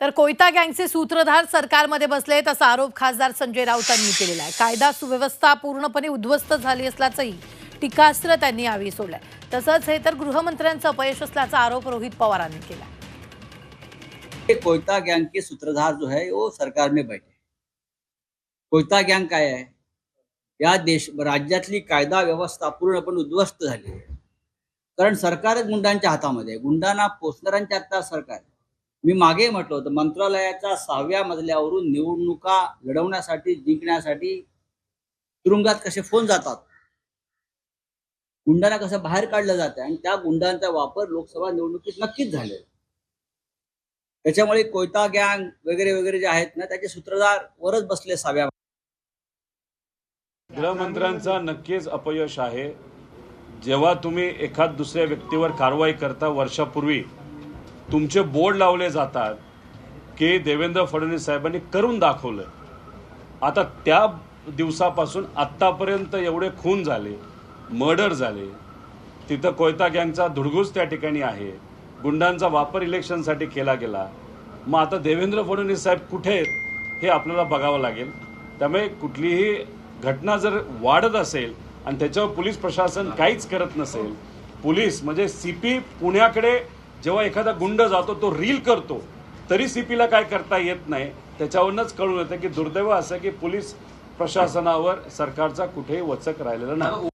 तर कोयता गँगचे सूत्रधार सरकारमध्ये बसलेत असा आरोप खासदार संजय राऊतांनी केलेला आहे. कायदा सुव्यवस्था पूर्णपणे उद्ध्वस्त झाली असल्याचंही टीकास्त्र त्यांनी यावेळी सोडलंय. तसंच हे तर गृहमंत्र्यांचं अपयश असल्याचा आरोप रोहित पवारांनी केला. कोयता गैंग के सूत्रधार जो है वो सरकार में बैठे. कोयता गँग काय आहे? या देश राज्यातली कायदा व्यवस्था पूर्णपणे उद्ध्वस्त झाली आहे. कारण सरकारच गुंडांच्या हातामध्ये गुंडांना पोचणाऱ्यांच्या हातात सरकार आहे. मी मागे म्हटलं होतं मंत्रालयाच्या सहाव्या मजल्यावरून निवडणुका लढवण्यासाठी जिंकण्यासाठी तुरुंगात कसे फोन जातात? गुंडांना कसं बाहेर काढलं जातं आणि त्या गुंडांचा वापर लोकसभा निवडणुकीत नक्कीच झाले त्याच्यामुळे कोयता गँग वगैरे वगैरे जे आहेत ना त्याचे सूत्रधार वरच बसले सहाव्या गृहमंत्र्यांचा नक्कीच अपयश आहे. जेव्हा तुम्ही एखाद दुसऱ्या व्यक्तीवर कारवाई करता वर्षापूर्वी तुमचे बोर्ड लावले जातात की देवेंद्र फडणवीस साहेबांनी करून दाखवलं आता त्या दिवसापासून आत्तापर्यंत एवढे खून झाले मर्डर झाले. तिथं कोयता गँगचा धुडगूस त्या ठिकाणी आहे. गुंडांचा वापर इलेक्शनसाठी केला गेला. मग आता देवेंद्र फडणवीस साहेब कुठे आहेत हे आपल्याला बघावं लागेल. त्यामुळे कुठलीही घटना जर वाढत असेल आणि त्याच्यावर पोलीस प्रशासन काहीच करत नसेल पोलीस म्हणजे सी पी पुण्याकडे जेव्हा एखादा गुंड जातो तो रील करतो तरी सीपीला काय करता येत नाही. त्याच्यावरूनच कळून येतं की दुर्दैव असं की पोलीस प्रशासनावर सरकारचा कुठेही वचक राहिलेला नाही.